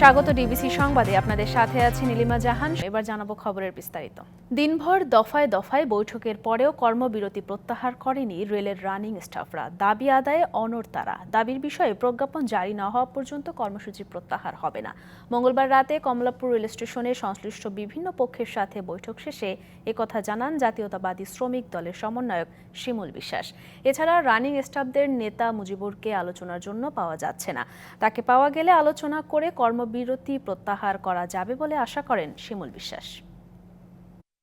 স্বাগত ডিবিসি সংবাদে। আপনাদের সাথে আছি নীলিমা জাহান। এবার জানাব খবরের বিস্তারিত। দিনভর দফায় দফায় বৈঠকের পরেও কর্মবিরতি প্রত্যাহার করেনি রেলের রানিং স্টাফরা। দাবি আদায়ে অনড় তারা। দাবির বিষয়ে প্রজ্ঞাপন জারি না হওয়া পর্যন্ত কর্মসূচি প্রত্যাহার হবে না। মঙ্গলবার রাতে কমলাপুর রেল স্টেশনে সংশ্লিষ্ট বিভিন্ন পক্ষের সাথে বৈঠক শেষে একথা জানান জাতীয়তাবাদী শ্রমিক দলের সমন্বয়ক শিমুল বিশ্বাস। এছাড়া রানিং স্টাফদের নেতা মুজিবুরকে আলোচনার জন্য পাওয়া যাচ্ছে না। তাকে পাওয়া গেলে আলোচনা করে কর্মবিরতি প্রত্যাহার করা যাবে বলে আশা করেন শিমুল বিশ্বাস।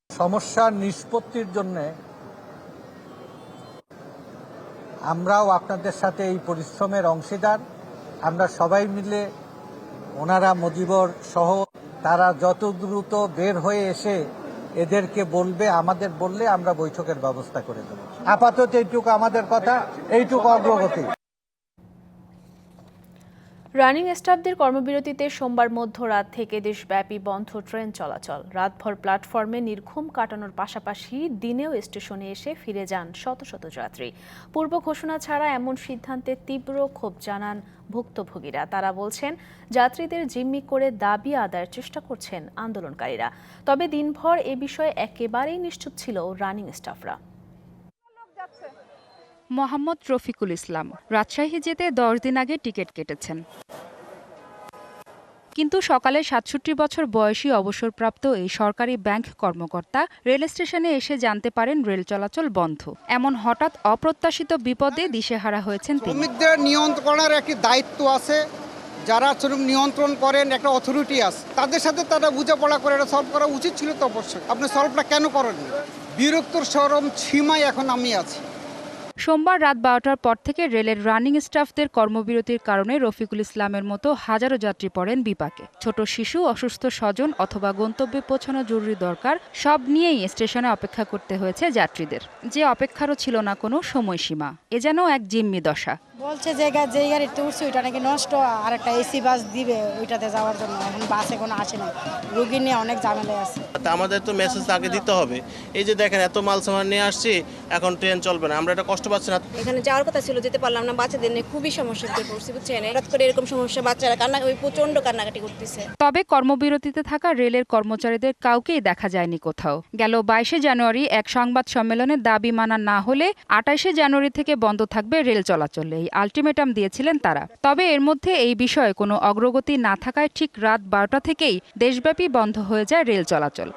সমস্যার নিষ্পত্তির জন্য আমরাও আপনাদের সাথে এই পরিশ্রমের অংশীদার। আমরা সবাই মিলে ওনারা মজিবর সহ তারা যত দ্রুত বের হয়ে এসে এদেরকে বলবে, আমাদের বললে আমরা বৈঠকের ব্যবস্থা করে দেব। আপাতত এইটুকু আমাদের কথা, এইটুকু অগ্রগতি। রানিং স্টাফদের কর্মবিরতিতে সোমবার মধ্যরাত থেকে দেশব্যাপী বন্ধ ট্রেন চলাচল। রাতভর প্ল্যাটফর্মে নির্ঘুম কাটানোর পাশাপাশি দিনেও স্টেশনে এসে ফিরে যান শত শত যাত্রী। পূর্ব ঘোষণা ছাড়া এমন সিদ্ধান্তে তীব্র ক্ষোভ জানান ভুক্তভোগীরা। তারা বলছেন, যাত্রীদের জিম্মি করে দাবি আদায়ের চেষ্টা করছেন আন্দোলনকারীরা। তবে দিনভর এ বিষয়ে একেবারেই নিশ্চুপ ছিল রানিং স্টাফরা। মোহাম্মদ রফিকুল ইসলাম। রাজশাহী যেতে দশ দিন আগে টিকিট কেটেছেন। কিন্তু সকালে সাতষট্টি বছর বয়সী অবসরপ্রাপ্ত এই সরকারি ব্যাংক কর্মকর্তা রেল স্টেশনে এসে জানতে পারেন রেল চলাচল বন্ধ। এমন হঠাৎ অপ্রত্যাশিত বিপদে দিশেহারা হয়েছেন শ্রমিকদের নিয়ন্ত্রণের একটি দায়িত্ব আছে। যারা শ্রমিক নিয়ন্ত্রণ করেন, একটা অথরিটি আছে। তাদের সাথে তারা বোঝাপড়া করে এটা সলভ করা উচিত ছিল তো অবশ্যই আপনি সলভটা কেন করেন বিরক্তর সরম সীমায় এখন আমি আছি। সোমবার রাত বারোটার পর থেকে রেলের রানিং স্টাফদের কর্মবিরতির কারণে রফিকুল ইসলামের মতো হাজারো যাত্রী পড়েন বিপাকে। ছোট শিশু অসুস্থ স্বজন অথবা গন্তব্যে পৌঁছানো জরুরি দরকার সব নিয়েই স্টেশনে অপেক্ষা করতে হয়েছে যাত্রীদের। যে অপেক্ষারও ছিল না কোনো সময়সীমা এ যেন এক জিম্মি দশা। বলছে যে যেই গাড়িতে উঠছে ওইটা নাকি নষ্ট আর একটা এসি বাস দিবে ওইটাতে যাওয়ার জন্য। এখন বাস এখনও আসে না। রুগী নিয়ে অনেক ঝামেলায় আছে। আমাদের তো মেসেজ আগে দিতে হবে। এই যে দেখেন এত মাল সামান নিয়ে আসছি এখন ট্রেন চলবে না। আমরা এটা কষ্ট পাচ্ছি না। এখানে যাওয়ার কথা ছিল যেতে পারলাম না বাচ্চাদের নিয়ে খুবই সমস্যা হতে পড়ছি বুঝছেন? হঠাৎ করে এরকম সমস্যা বাচ্চারা কান্না ওই প্রচণ্ড কান্নাকাটি করতেছে। তবে কর্মবিরতিতে থাকা রেলের কর্মচারীদের কাউকেই দেখা যায়নি কোথাও। গেল বাইশে জানুয়ারি এক সংবাদ সম্মেলনে দাবি মানা না হলে আটাইশে জানুয়ারি থেকে বন্ধ থাকবে রেল চলাচল এই আলটিমেটাম দিয়েছিলেন তারা। তবে এর মধ্যে এই বিষয়ে কোনো অগ্রগতি না থাকায় ঠিক রাত বারোটা থেকেই দেশব্যাপী বন্ধ হয়ে যায় রেল চলাচল।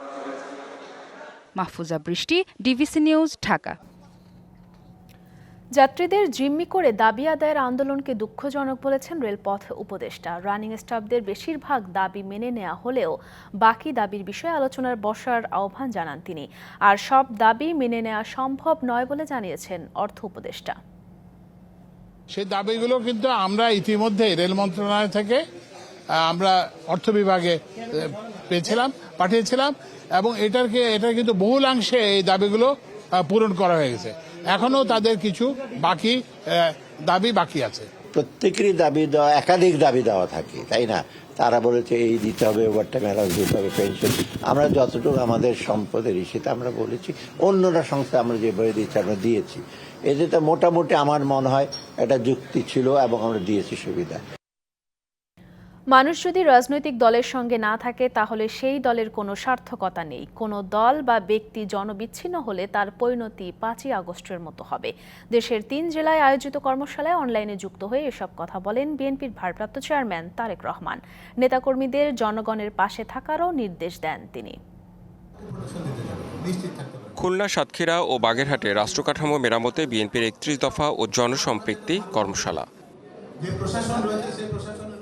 মাহফুজা বৃষ্টি ডিভিসি নিউজ ঢাকা। যাত্রীদের জিম্মি করে দাবি আদায়ের আন্দোলনকে দুঃখজনক বলেছেন রেলপথ উপদেষ্টা। রানিং স্টাফদের বেশিরভাগ দাবি মেনে নেওয়া হলেও বাকি দাবির বিষয়ে আলোচনার বসার আহ্বান জানান তিনি। আর সব দাবি মেনে নেওয়া সম্ভব নয় বলে জানিয়েছেন অর্থ উপদেষ্টা। সেই দাবিগুলো কিন্তু আমরা ইতিমধ্যে রেল মন্ত্রণালয় থেকে আমরা অর্থ বিভাগে পেয়েছিলাম, পাঠিয়েছিলাম এবং এটাকে এটা কিন্তু বহুলাংশে এই দাবিগুলো পূরণ করা হয়ে গেছে। এখনও তাদের কিছু বাকি দাবি বাকি আছে। প্রত্যেকেরই দাবি দেওয়া, একাধিক দাবি দেওয়া থাকে, তাই না? তারা বলেছে এই দিতে হবে ওভার টাইম অ্যালাউন্স দিতে হবে পেনশন আমরা যতটুকু আমাদের সম্পদের সেটা আমরা বলেছি, অন্যরা সংস্থা আমরা যেভাবে দিচ্ছি, আমরা দিয়েছি। এতে তো মোটামুটি আমার মনে হয় একটা যুক্তি ছিল এবং আমরা দিয়েছি সুবিধা। মানুষ যদি রাজনৈতিক দলের সঙ্গে না থাকে তাহলে সেই দলের কোনো সার্থকতা নেই। কোনো দল বা ব্যক্তি জনবিচ্ছিন্ন হলে তার পরিণতি পাঁচই আগস্টের মতো হবে। দেশের তিন জেলায় আয়োজিত কর্মশালায় অনলাইনে যুক্ত হয়ে এসব কথা বলেন বিএনপির ভারপ্রাপ্ত চেয়ারম্যান তারেক রহমান। নেতাকর্মীদের জনগণের পাশে থাকারও নির্দেশ দেন তিনি। খুলনা সাতক্ষীরা ও বাগেরহাটে রাষ্ট্রকাঠামো মেরামতে বিএনপির একত্রিশ দফা ও জনসম্পৃক্তি কর্মশালা।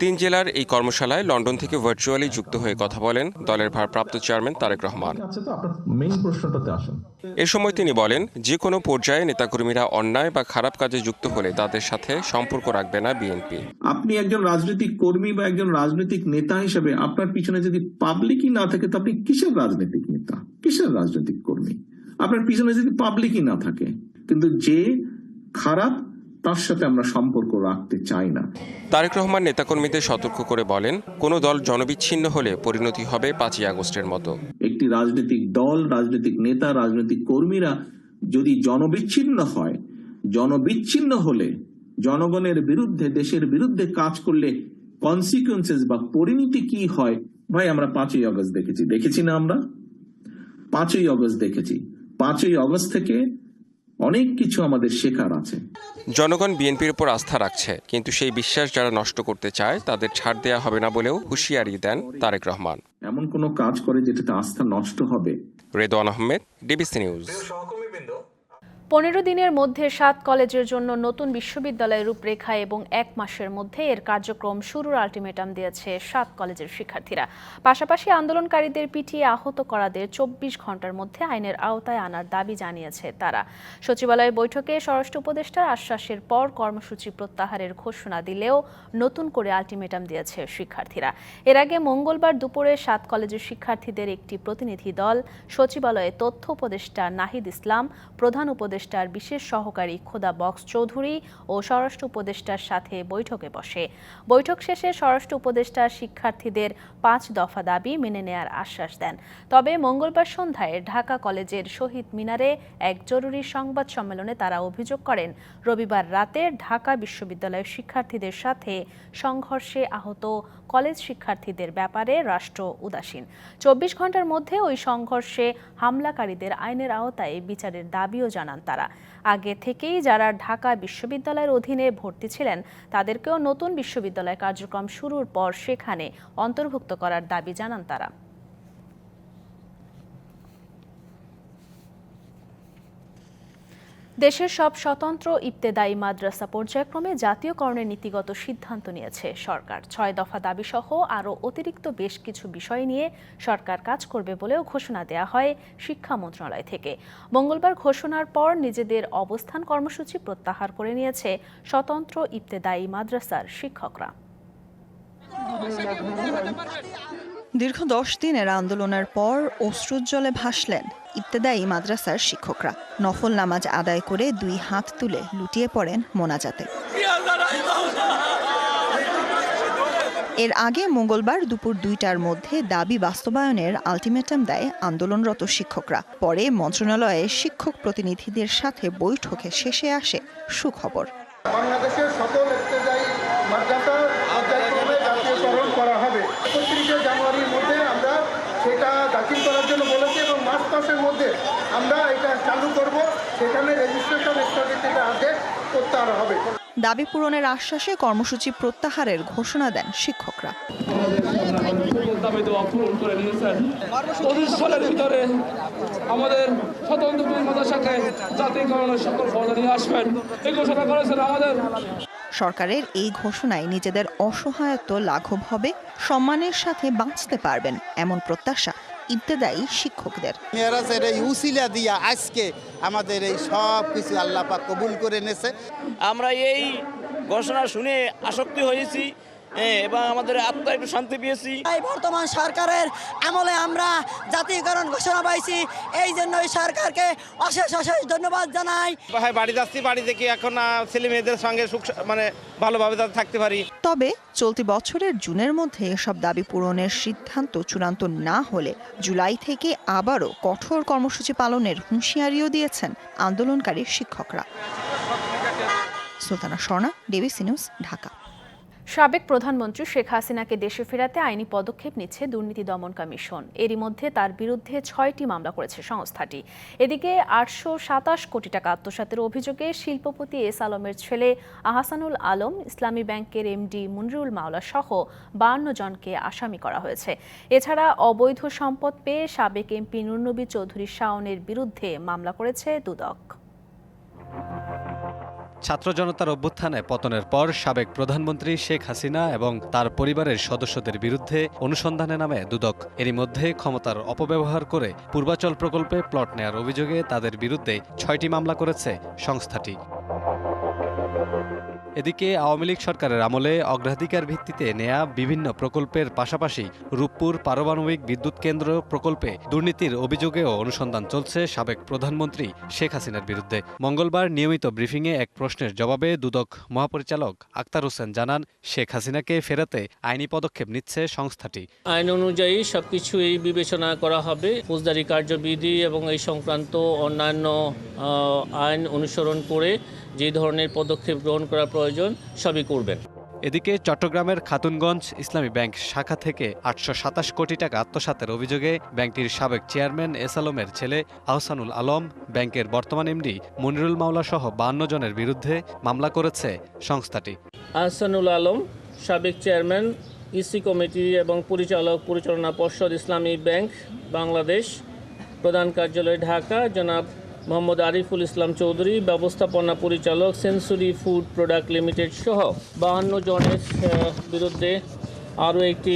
তিন জেলার এই কর্মশালায় লন্ডন থেকে ভার্চুয়ালি যুক্ত হয়ে কথা বলেন দলের ভারপ্রাপ্ত চেয়ারম্যান তারেক রহমান। এ সময় তিনি বলেন যে কোনো পর্যায়ে নেতাকর্মীরা অন্যায় বা খারাপ কাজে যুক্ত হলে তাদের সাথে সম্পর্ক রাখবে না বিএনপি। আপনি একজন রাজনৈতিক কর্মী বা একজন রাজনৈতিক নেতা হিসেবে আপনার পিছনে যদি পাবলিকই না থাকে তো আপনি কিসের রাজনৈতিক নেতা? কিসের রাজনৈতিক কর্মী? আপনার পিছনে যদি পাবলিকই না থাকে কিন্তু যে খারাপ তার সাথে আমরা সম্পর্ক রাখতে চাই না। তারেক রহমান নেতাকর্মীদের সতর্ক করে বলেন কোনো দল জনবিচ্ছিন্ন হলে পরিণতি হবে পাঁচই আগস্টের মতো। একটি রাজনৈতিক দল রাজনৈতিক নেতা রাজনৈতিক কর্মীরা যদি জনবিচ্ছিন্ন হয় জনবিচ্ছিন্ন হলে জনগণের বিরুদ্ধে দেশের বিরুদ্ধে কাজ করলে কনসিকুয়েন্সেস বা পরিণতি কি হয়? ভাই আমরা পাঁচই অগস্ট দেখেছি। দেখেছি না আমরা? পাঁচই অগস্ট দেখেছি। পাঁচই অগস্ট থেকে অনেক কিছু আমাদের শেখার আছে। জনগণ বিএনপির উপর আস্থা রাখছে কিন্তু সেই বিশ্বাস যারা নষ্ট করতে চায় তাদের ছাড় দেওয়া হবে না বলেও হুঁশিয়ারি দেন তারেক রহমান। এমন কোনো কাজ করে যেটাতে আস্থা নষ্ট হবে? Redwan Ahmed DBC news. পনেরো দিনের মধ্যে সাত কলেজের জন্য নতুন বিশ্ববিদ্যালয়ের রূপরেখা এবং এক মাসের মধ্যে এর কার্যক্রম শুরুর আলটিমেটাম দিয়েছে সাত কলেজের শিক্ষার্থীরা। পাশাপাশি আন্দোলনকারীদের পিটিয়ে আহত করাদের চব্বিশ ঘণ্টার মধ্যে আইনের আওতায় আনার দাবি জানিয়েছে তারা। সচিবালয় বৈঠকে স্বরাষ্ট্র উপদেষ্টার আশ্বাসের পর কর্মসূচি প্রত্যাহারের ঘোষণা দিলেও নতুন করে আলটিমেটাম দিয়েছে শিক্ষার্থীরা। এর আগে মঙ্গলবার দুপুরে সাত কলেজের শিক্ষার্থীদের একটি প্রতিনিধি দল সচিবালয়ে তথ্য উপদেষ্টা নাহিদ ইসলাম, প্রধান উপদেষ্টার বিশেষ সহকারী খোদা বক্স চৌধুরী ও স্বরাষ্ট্র উপদেষ্টার সাথে বৈঠকে বসে। বৈঠক শেষে স্বরাষ্ট্র উপদেষ্টা শিক্ষার্থীদের পাঁচ দফা দাবি মেনে নেয়ার আশ্বাস দেন। তবে মঙ্গলবার সন্ধ্যায় ঢাকা কলেজের শহীদ মিনারে এক জরুরি সংবাদ সম্মেলনে তারা অভিযোগ করেন, রবিবার রাতে ঢাকা বিশ্ববিদ্যালয়ের শিক্ষার্থীদের সাথে সংঘর্ষে আহত কলেজ শিক্ষার্থীদের ব্যাপারে রাষ্ট্র উদাসীন। চব্বিশ ঘণ্টার মধ্যে ওই সংঘর্ষে হামলাকারীদের আইনের আওতায় বিচারের দাবিও জানান তারা। আগে থেকেই যারা ঢাকা বিশ্ববিদ্যালয়ের অধীনে ভর্তি ছিলেন, তাদেরকেও নতুন বিশ্ববিদ্যালয় কার্যক্রম শুরুর পর সেখানে অন্তর্ভুক্ত করার দাবি জানান তারা। দেশের সব স্বতন্ত্র ইবতেদায়ী মাদ্রাসা পর্যায়ক্রমে জাতীয়করণের নীতিগত সিদ্ধান্ত নিয়েছে সরকার। ছয় দফা দাবিসহ আরও অতিরিক্ত বেশ কিছু বিষয় নিয়ে সরকার কাজ করবে বলেও ঘোষণা দেওয়া হয় শিক্ষা মন্ত্রণালয় থেকে। মঙ্গলবার ঘোষণার পর নিজেদের অবস্থান কর্মসূচি প্রত্যাহার করে নিয়েছে স্বতন্ত্র ইবতেদায়ী মাদ্রাসার শিক্ষকরা। দীর্ঘ দশ দিনের আন্দোলনের পর অশ্রুজ্জলে ভাসলেন ইবতেদায়ী মাদ্রাসার শিক্ষকরা। নফল নামাজ আদায় করে দুই হাত তুলে লুটিয়ে পড়েন মোনাজাতে। এর আগে মঙ্গলবার দুপুর দুইটার মধ্যে দাবি বাস্তবায়নের আলটিমেটাম দেয় আন্দোলনরত শিক্ষকরা। পরে মন্ত্রণালয়ে শিক্ষক প্রতিনিধিদের সাথে বৈঠকে শেষে আসে সুখবর। বাংলাদেশের সকল জাতীয়করণ করা হবে। একত্রিশে জানুয়ারির মধ্যে আমরা সেটা দাখিল জন্য বলেছি এবং মার্চ মাসের মধ্যে আমরা এটা চালু করব। সেখানে রেজিস্ট্রেশন স্থগিতিতে আদেশ প্রত্যাহার হবে। দাবি পূরণের আশ্বাসে কর্মসূচি প্রত্যাহারের ঘোষণা দেন শিক্ষকরা। ভিতরে আমাদের স্বতন্ত্র মাদ্রাসাকে জাতীয়করণের সকল পর্দা নিয়ে আসবেন। এই ঘোষণা করেছেন আমাদের। সরকারের এই ঘোষণায় নিজেদের অসহায়ত্ব লাঘব হবে সম্মানের সাথে বাঁচতে পারবেন এমন প্রত্যাশা ইবতেদায়ী শিক্ষকদের। মেয়েরাজের এই উসিলা দিয়া আজকে আমাদের এই সব কিছু আল্লাহ পাক কবুল করে নেছে। আমরা এই ঘোষণা শুনে আসক্তি হয়েছি হ্যাঁ, এবং আমাদের আত্মা একটু শান্তি পেয়েছি। এই বর্তমান সরকারের আমলে আমরা জাতীয়করণ ঘোষণা পাইছি এই জন্য এই সরকারকে অশেষ অশেষ ধন্যবাদ জানাই। ভাই বাড়ি যাচ্ছি বাড়ি থেকে এখন ছেলে মেয়েদের সঙ্গে সুখ মানে ভালোভাবে যাতে থাকতে পারি। তবে চলতি বছরের জুনের মধ্যে এসব দাবি পূরণের সিদ্ধান্ত চূড়ান্ত না হলে জুলাই থেকে আবারও কঠোর কর্মসূচি পালনের হুঁশিয়ারিও দিয়েছেন আন্দোলনকারী শিক্ষকরা। Sultana Swarna DBC news, Dhaka. সাবেক প্রধানমন্ত্রী শেখ হাসিনাকে দেশে ফেরাতে আইনি পদক্ষেপ নিচ্ছে দুর্নীতি দমন কমিশন। এরই মধ্যে তার বিরুদ্ধে ছয়টি মামলা করেছে সংস্থাটি। এদিকে আটশো সাতাশ কোটি টাকা আত্মসাতের অভিযোগে শিল্পপতি এস আলমের ছেলে আহসানুল আলম, ইসলামী ব্যাংকের এমডি মুনরুল মাওলা সহ বান্ন জনকে আসামি করা হয়েছে। এছাড়া অবৈধ সম্পদ পেয়ে সাবেক এমপি নুরনবী চৌধুরী শাওনের বিরুদ্ধে মামলা করেছে দুদক। ছাত্র জনতার অভ্যুত্থানে পতনের পর সাবেক প্রধানমন্ত্রী শেখ হাসিনা এবং তার পরিবারের সদস্যদের বিরুদ্ধে অনুসন্ধানে নামে দুদক। এরই মধ্যে ক্ষমতার অপব্যবহার করে পূর্বাচল প্রকল্পে প্লট নেয়ার অভিযোগে তাদের বিরুদ্ধে ছয়টি মামলা করেছে সংস্থাটি। এদিকে আওয়ামী লীগ সরকারের আমলে অগ্রাধিকার ভিত্তিতে নেয়া বিভিন্ন প্রকল্পের পাশাপাশি রূপপুর পারমাণবিক বিদ্যুৎ কেন্দ্র প্রকল্পে দুর্নীতির অভিযোগেও অনুসন্ধান চলছে সাবেক প্রধানমন্ত্রী শেখ হাসিনার বিরুদ্ধে। মঙ্গলবার নিয়মিত ব্রিফিংয়ে এক প্রশ্নের জবাবে দুদক মহাপরিচালক আক্তার হোসেন জানান, শেখ হাসিনাকে ফেরাতে আইনি পদক্ষেপ নিচ্ছে সংস্থাটি। আইন অনুযায়ী সবকিছুই বিবেচনা করা হবে। ফৌজদারি কার্যবিধি এবং এই সংক্রান্ত অন্যান্য আইন অনুসরণ করে যে ধরনের পদক্ষেপ গ্রহণ করা প্রয়োজন সবই করবেন। এদিকে চট্টগ্রামের খাতুনগঞ্জ ইসলামী ব্যাংক শাখা থেকে আটশো সাতাশ কোটি টাকা আত্মসাতের অভিযোগে ব্যাংকটির সাবেক চেয়ারম্যান এস আলমের ছেলে আহসানুল আলম ব্যাংকের বর্তমান এমডি মনিরুল মাওলা সহ বান্ন জনের বিরুদ্ধে মামলা করেছে সংস্থাটি। আহসানুল আলম সাবেক চেয়ারম্যান ইসি কমিটি এবং পরিচালক পরিচালনা পর্ষদ ইসলামী ব্যাংক বাংলাদেশ প্রধান কার্যালয় ঢাকা জনাব মোহাম্মদ আরিফুল ইসলাম চৌধুরী, ব্যবস্থাপনা পরিচালক সেঞ্চুরি ফুড প্রোডাক্ট লিমিটেড সহ বাহান্ন জনের বিরুদ্ধে আরও একটি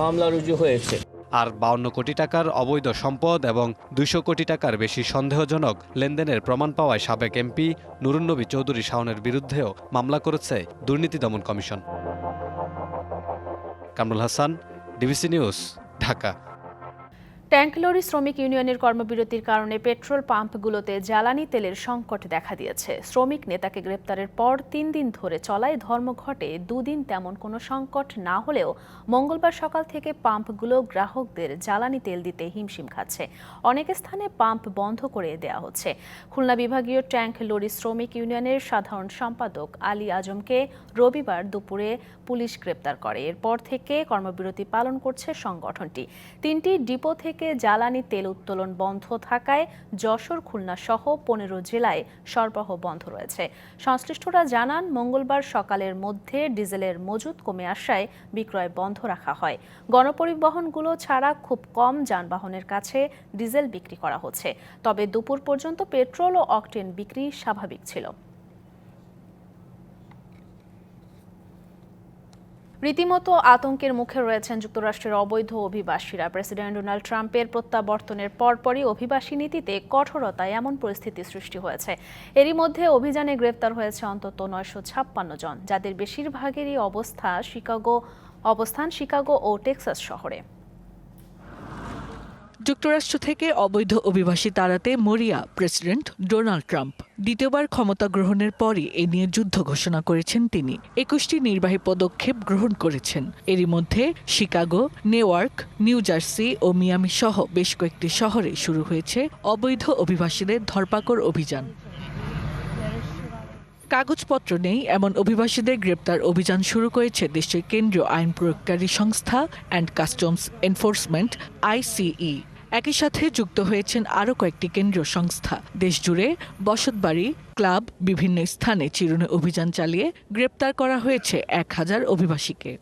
মামলা রুজু হয়েছে। আর বাউন্ন কোটি টাকার অবৈধ সম্পদ এবং দুইশো কোটি টাকার বেশি সন্দেহজনক লেনদেনের প্রমাণ পাওয়ায় সাবেক এমপি নুরুন্নবী চৌধুরী শাওনের বিরুদ্ধেও মামলা করেছে দুর্নীতি দমন commission. Kamrul Hasan, DBC news, Dhaka. Tank lorry শ্রমিক ইউনিয়নের কর্মবিরতির কারণে পেট্রোল পাম্পগুলোতে জ্বালানি তেলের সংকট দেখা দিয়েছে। শ্রমিক নেতাকে গ্রেপ্তারের পর তিন দিন ধরে চলায় ধর্মঘটে দুদিন তেমন কোনো সংকট না হলেও মঙ্গলবার সকাল থেকে পাম্পগুলো গ্রাহকদের জ্বালানি তেল দিতে হিমশিম খাচ্ছে। অনেক স্থানে পাম্প বন্ধ করে দেওয়া হচ্ছে। খুলনা বিভাগীয় ট্যাঙ্ক লরি শ্রমিক ইউনিয়নের সাধারণ সম্পাদক আলী আজমকে রবিবার দুপুরে পুলিশ গ্রেপ্তার করে। এরপর থেকে কর্মবিরতি পালন করছে সংগঠনটি। তিনটি ডিপো থেকে জ্বালানি তেল উত্তোলন বন্ধ থাকায় যশোর, খুলনা সহ পনেরো জেলায় সরবরাহ বন্ধ রয়েছে। সংশ্লিষ্টরা জানান, মঙ্গলবার সকালের মধ্যে ডিজেলের মজুত কমে আসায় বিক্রয় বন্ধ রাখা হয়। গণপরিবহনগুলো ছাড়া খুব কম যানবাহনের কাছে ডিজেল বিক্রি করা হচ্ছে। তবে দুপুর পর্যন্ত পেট্রোল ও অকটেন বিক্রি স্বাভাবিক ছিল। রীতিমতো আতঙ্কের মুখে রয়েছেন যুক্তরাষ্ট্রের অবৈধ অভিবাসীরা। প্রেসিডেন্ট ডোনাল্ড ট্রাম্পের প্রত্যাবর্তনের পরপরই অভিবাসী নীতিতে কঠোরতায় এমন পরিস্থিতি সৃষ্টি হয়েছে। এরই মধ্যে অভিযানে গ্রেপ্তার হয়েছে অন্তত নয়শো ছাপ্পান্ন জন, যাদের বেশিরভাগেরই অবস্থা শিকাগো অবস্থান শিকাগো ও টেক্সাস শহরে। যুক্তরাষ্ট্র থেকে অবৈধ অভিবাসী তাড়াতে মরিয়া প্রেসিডেন্ট ডোনাল্ড ট্রাম্প। দ্বিতীয়বার ক্ষমতা গ্রহণের পরই এ নিয়ে যুদ্ধ ঘোষণা করেছেন তিনি। একুশটি নির্বাহী পদক্ষেপ গ্রহণ করেছেন। এরই মধ্যে Chicago New York New Jersey ও মিয়ামি সহ বেশ কয়েকটি শহরে শুরু হয়েছে অবৈধ অভিবাসীদের ধরপাকড় অভিযান। কাগজপত্র নেই, এমন অভিবাসীদের গ্রেপ্তার অভিযান শুরু করেছে দেশের কেন্দ্রীয় আইন প্রয়োগকারী সংস্থা অ্যান্ড কাস্টমস এনফোর্সমেন্ট আইসিই। একই সাথে যুক্ত হয়েছেন আরও কয়েকটি কেন্দ্রীয় সংস্থা। দেশজুড়ে বসতবাড়ি, ক্লাব, বিভিন্ন স্থানে চিরুনি অভিযান চালিয়ে গ্রেপ্তার করা হয়েছে এক হাজার অভিবাসীকে।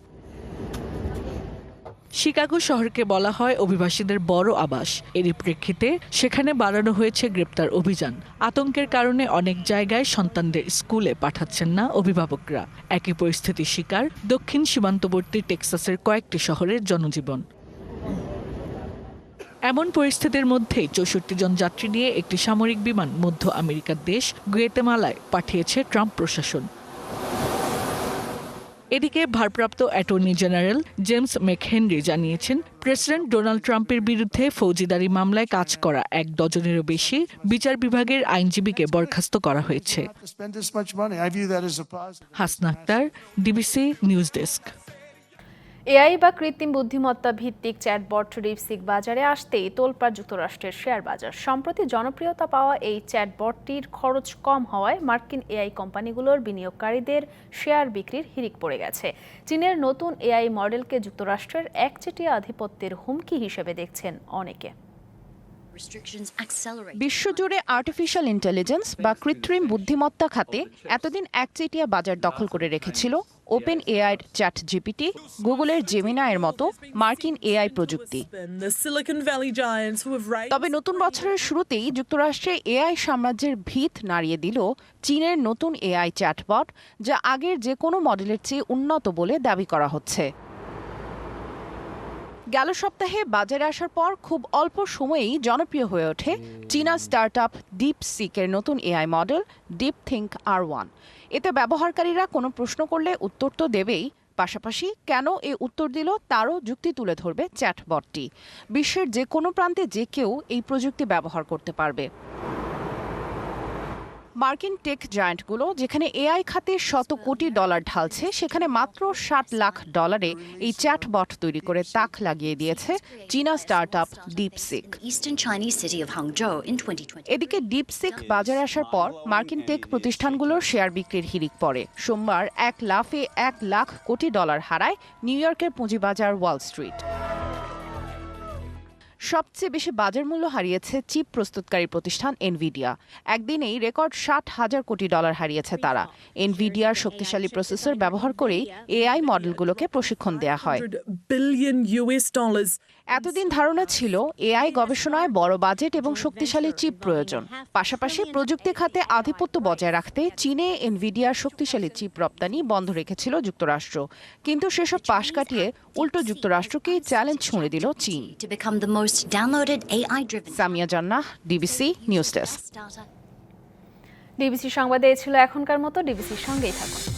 শিকাগো শহরকে বলা হয় অভিবাসীদের বড় আবাস। এরই প্রেক্ষিতে সেখানে বাড়ানো হয়েছে গ্রেপ্তার অভিযান। আতঙ্কের কারণে অনেক জায়গায় সন্তানদের স্কুলে পাঠাচ্ছেন না অভিভাবকরা। একই পরিস্থিতির শিকার দক্ষিণ সীমান্তবর্তী টেক্সাসের কয়েকটি শহরের জনজীবন। এমন পরিস্থিতির মধ্যে চৌষট্টি জন যাত্রী নিয়ে একটি সামরিক বিমান মধ্য আমেরিকার দেশ গুয়েতেমালায় পাঠিয়েছে ট্রাম্প প্রশাসন। এদিকে ভারপ্রাপ্ত অ্যাটর্নি জেনারেল জেমস মেকহেনরি জানিয়েছেন প্রেসিডেন্ট ডোনাল্ড ট্রাম্পের বিরুদ্ধে ফৌজিদারি মামলায় কাজ করা এক ডজনেরও বেশি বিচার বিভাগের আইনজীবীকে বরখাস্ত করা হয়েছে। Hasna Akter DBC news desk. AI বা কৃত্রিম বুদ্ধিমত্তা ভিত্তিক চ্যাটবট রিপসিক বাজারে আসতেই তোলপাড় যুক্তরাষ্ট্রের শেয়ার বাজার। সম্প্রতি জনপ্রিয়তা পাওয়া এই চ্যাটবটটির খরচ কম হওয়ায় মার্কিন এআই কোম্পানিগুলোর বিনিয়োগকারীদের শেয়ার বিক্রির হিড়িক পড়ে গেছে। চীনের নতুন এআই মডেলকে যুক্তরাষ্ট্রের একচেটিয়া আধিপত্যের হুমকি হিসেবে দেখছেন অনেকে। বিশ্বজুড়ে আর্টিফিশিয়াল ইন্টেলিজেন্স বা কৃত্রিম বুদ্ধিমত্তা খাতে এতদিন একচেটিয়া বাজার দখল করে রেখেছিল ওপেন এআই চ্যাট জিপিটি গুগলের জেমিনায়ের মতো মার্কিন এআই প্রযুক্তি। তবে নতুন বছরের শুরুতেই যুক্তরাষ্ট্রে এআই সাম্রাজ্যের ভিত নাড়িয়ে দিল চীনের নতুন এআই চ্যাটবট যা আগের যে কোনো মডেলের চেয়ে উন্নত বলে দাবি করা হচ্ছে। গেল সপ্তাহে বাজারে আসার পর খুব অল্প সময়েই জনপ্রিয় হয়ে ওঠে চীনা স্টার্টআপ ডিপ সিকের নতুন AI model deep think R one এতে ব্যবহারকারীরা কোনো প্রশ্ন করলে উত্তর তো দেবেই পাশাপাশি কেন এ উত্তর দিল তারও যুক্তি তুলে ধরবে চ্যাটবটটি। বিশ্বের যে কোনো প্রান্তে যে কেউ এই প্রযুক্তি ব্যবহার করতে পারবে। মার্কিন টেক জায়ান্টগুলো যেখানে এআই খাতে শত কোটি ডলার ঢালছে সেখানে মাত্র ষাট লাখ ডলারে এই চ্যাটবট তৈরি করে তাক লাগিয়ে দিয়েছে চীনা startup DeepSeek eastern Chinese city of Hangzhou in 2020. এদিকে ডিপসিক বাজারে আসার পর মার্কিন টেক প্রতিষ্ঠানগুলোর শেয়ার বিক্রির হিড়িক পড়ে সোমবার এক লাফে এক লাখ কোটি ডলার হারায় নিউ ইয়র্কের পুঁজিবাজার ওয়াল স্ট্রিট সবচেয়ে বেশি বাজার মূল্য হারিয়েছে চিপ প্রস্তুতকারী প্রতিষ্ঠান এনভিডিয়া একদিনেই রেকর্ড ষাট হাজার কোটি ডলার হারিয়েছে তারা। এনভিডিয়ার শক্তিশালী প্রসেসর ব্যবহার করেই এআই মডেলগুলোকে প্রশিক্ষণ দেয়া হয়. এতদিন ধারণা ছিল এআই গবেষণায় বড় বাজেট এবং শক্তিশালী চিপ প্রয়োজন। পাশাপাশি প্রযুক্তি খাতে আধিপত্য বজায় রাখতে চীনে এনভিডিয়ার শক্তিশালী চিপ রপ্তানি বন্ধ রেখেছিল যুক্তরাষ্ট্র। কিন্তু সেসব পাশ কাটিয়ে উল্টো যুক্তরাষ্ট্রকেই চ্যালেঞ্জ ছুঁড়ে দিল চীন। Most downloaded AI driven. Samia জান্নাহ ডিবিসি নিউজ ডেস্ক ডিবিসি সংবাদে এ ছিল এখনকার মতো। ডিবিসির সঙ্গেই থাকুন।